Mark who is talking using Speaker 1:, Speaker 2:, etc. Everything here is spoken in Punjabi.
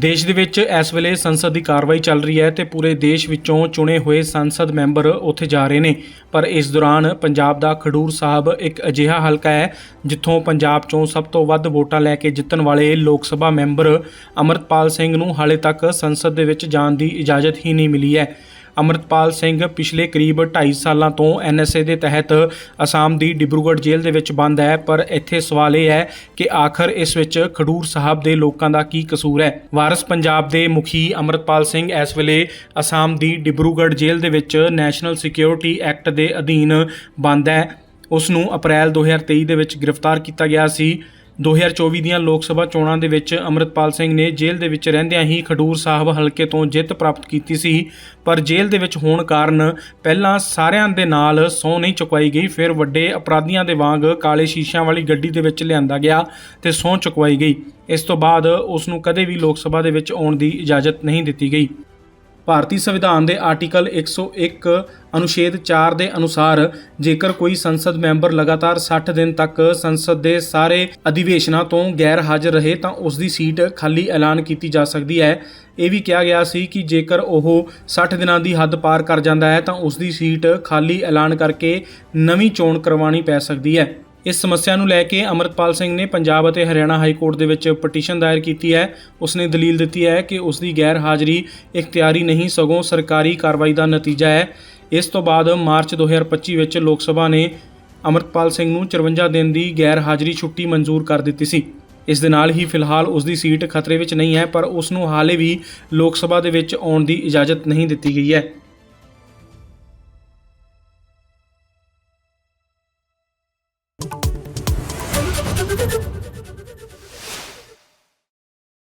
Speaker 1: ਦੇਸ਼ ਦੇ ਵਿੱਚ ਇਸ ਵੇਲੇ ਸੰਸਦ ਦੀ ਕਾਰਵਾਈ ਚੱਲ ਰਹੀ ਹੈ ਤੇ ਪੂਰੇ ਦੇਸ਼ ਵਿੱਚੋਂ ਚੁਣੇ ਹੋਏ ਸੰਸਦ ਮੈਂਬਰ ਉੱਥੇ ਜਾ ਰਹੇ ਨੇ। ਪਰ ਇਸ ਦੌਰਾਨ ਪੰਜਾਬ ਦਾ ਖਡੂਰ ਸਾਹਿਬ ਇੱਕ ਅਜਿਹਾ ਹਲਕਾ ਹੈ ਜਿੱਥੋਂ ਪੰਜਾਬ ਚੋਂ ਸਭ ਤੋਂ ਵੱਧ ਵੋਟਾਂ ਲੈ ਕੇ ਜਿੱਤਣ ਵਾਲੇ ਲੋਕ ਸਭਾ ਮੈਂਬਰ ਅਮਰਤਪਾਲ ਸਿੰਘ ਨੂੰ ਹਾਲੇ ਤੱਕ ਸੰਸਦ ਦੇ ਵਿੱਚ ਜਾਣ ਦੀ ਇਜਾਜ਼ਤ ਹੀ ਨਹੀਂ ਮਿਲੀ ਹੈ। ਅਮਰਤਪਾਲ ਸਿੰਘ ਪਿਛਲੇ ਕਰੀਬ 2.5 ਸਾਲਾਂ ਤੋਂ ਐਨਐਸਏ ਦੇ ਤਹਿਤ ਅਸਾਮ ਦੀ ਡਿਬਰੂਗੜ੍ਹ ਜੇਲ੍ਹ ਦੇ ਵਿੱਚ ਬੰਦ ਹੈ, ਪਰ ਇੱਥੇ ਸਵਾਲ ਇਹ ਹੈ ਕਿ ਆਖਰ ਇਸ ਵਿੱਚ ਖਡੂਰ ਸਾਹਿਬ ਦੇ ਲੋਕਾਂ ਦਾ ਕੀ ਕਸੂਰ ਹੈ? ਵਾਰਸ ਪੰਜਾਬ ਦੇ ਮੁਖੀ ਅਮਰਤਪਾਲ ਸਿੰਘ ਇਸ ਵੇਲੇ ਅਸਾਮ ਦੀ ਡਿਬਰੂਗੜ੍ਹ ਜੇਲ੍ਹ ਦੇ ਵਿੱਚ ਨੈਸ਼ਨਲ ਸਿਕਿਉਰਿਟੀ ਐਕਟ ਦੇ ਅਧੀਨ ਬੰਦ ਹੈ। ਉਸ ਨੂੰ ਅਪ੍ਰੈਲ 2023 ਦੇ ਵਿੱਚ ਗ੍ਰਿਫਤਾਰ ਕੀਤਾ ਗਿਆ ਸੀ। 2024 ਦੀਆਂ ਲੋਕ ਸਭਾ ਚੋਣਾਂ ਦੇ ਵਿੱਚ ਅਮਰਤਪਾਲ ਸਿੰਘ ਨੇ ਜੇਲ੍ਹ ਦੇ ਵਿੱਚ ਰਹਿੰਦਿਆਂ ਹੀ ਖਡੂਰ ਸਾਹਿਬ ਹਲਕੇ ਤੋਂ ਜਿੱਤ ਪ੍ਰਾਪਤ ਕੀਤੀ ਸੀ, ਪਰ ਜੇਲ੍ਹ ਦੇ ਵਿੱਚ ਹੋਣ ਕਾਰਨ ਪਹਿਲਾਂ ਸਾਰਿਆਂ ਦੇ ਨਾਲ ਸਹੁੰ ਨਹੀਂ ਚੁਕਵਾਈ ਗਈ, ਫਿਰ ਵੱਡੇ ਅਪਰਾਧੀਆਂ ਦੇ ਵਾਂਗ ਕਾਲੇ ਸ਼ੀਸ਼ਿਆਂ ਵਾਲੀ ਗੱਡੀ ਦੇ ਵਿੱਚ ਲਿਆਂਦਾ ਗਿਆ ਤੇ ਸਹੁੰ ਚੁਕਵਾਈ ਗਈ। ਇਸ ਤੋਂ ਬਾਅਦ ਉਸ ਨੂੰ ਕਦੇ ਵੀ ਲੋਕ ਸਭਾ ਦੇ ਵਿੱਚ ਆਉਣ ਦੀ ਇਜਾਜ਼ਤ ਨਹੀਂ ਦਿੱਤੀ ਗਈ। ਭਾਰਤੀ ਸੰਵਿਧਾਨ ਦੇ ਆਰਟੀਕਲ 101 ਅਨੁਛੇਦ 4 ਦੇ ਅਨੁਸਾਰ ਜੇਕਰ ਕੋਈ ਸੰਸਦ ਮੈਂਬਰ ਲਗਾਤਾਰ 60 ਦਿਨ ਤੱਕ ਸੰਸਦ ਦੇ ਸਾਰੇ ਅਧਿਵੇਸ਼ਨਾਂ ਤੋਂ ਗੈਰ ਹਾਜ਼ਰ ਰਹੇ ਤਾਂ ਉਸ ਦੀ ਸੀਟ ਖਾਲੀ ਐਲਾਨ ਕੀਤੀ ਜਾ ਸਕਦੀ ਹੈ। ਇਹ ਵੀ ਕਿਹਾ ਗਿਆ ਸੀ ਕਿ ਜੇਕਰ ਉਹ 60 ਦਿਨਾਂ ਦੀ ਹੱਦ ਪਾਰ ਕਰ ਜਾਂਦਾ ਹੈ ਤਾਂ ਉਸ ਦੀ ਸੀਟ ਖਾਲੀ ਐਲਾਨ ਕਰਕੇ ਨਵੀਂ ਚੋਣ ਕਰਵਾਉਣੀ ਪੈ ਸਕਦੀ ਹੈ। ਇਸ ਸਮੱਸਿਆ ਨੂੰ ਲੈ ਕੇ ਅਮਰਤਪਾਲ ਸਿੰਘ ਨੇ ਪੰਜਾਬ ਅਤੇ ਹਰਿਆਣਾ ਹਾਈ ਕੋਰਟ ਦੇ ਵਿੱਚ ਪਟੀਸ਼ਨ ਦਾਇਰ ਕੀਤੀ ਹੈ। ਉਸਨੇ ਦਲੀਲ ਦਿੱਤੀ ਹੈ ਕਿ ਉਸ ਦੀ ਗੈਰ ਹਾਜ਼ਰੀ ਇਖਤਿਆਰੀ ਨਹੀਂ, ਸਗੋਂ ਸਰਕਾਰੀ ਕਾਰਵਾਈ ਦਾ ਨਤੀਜਾ ਹੈ। ਇਸ ਤੋਂ ਬਾਅਦ ਮਾਰਚ 2025 ਵਿੱਚ ਲੋਕ ਸਭਾ ਨੇ ਅਮਰਤਪਾਲ ਸਿੰਘ ਨੂੰ 54 ਦਿਨ ਦੀ ਗੈਰ ਹਾਜ਼ਰੀ ਛੁੱਟੀ ਮਨਜ਼ੂਰ ਕਰ ਦਿੱਤੀ ਸੀ। ਇਸ ਦੇ ਨਾਲ ਹੀ ਫਿਲਹਾਲ ਉਸ ਦੀ ਸੀਟ ਖਤਰੇ ਵਿੱਚ ਨਹੀਂ ਹੈ, ਪਰ ਉਸ ਨੂੰ ਹਾਲੇ ਵੀ ਲੋਕ ਸਭਾ ਦੇ ਵਿੱਚ ਆਉਣ ਦੀ ਇਜਾਜ਼ਤ ਨਹੀਂ ਦਿੱਤੀ ਗਈ ਹੈ। Thank you.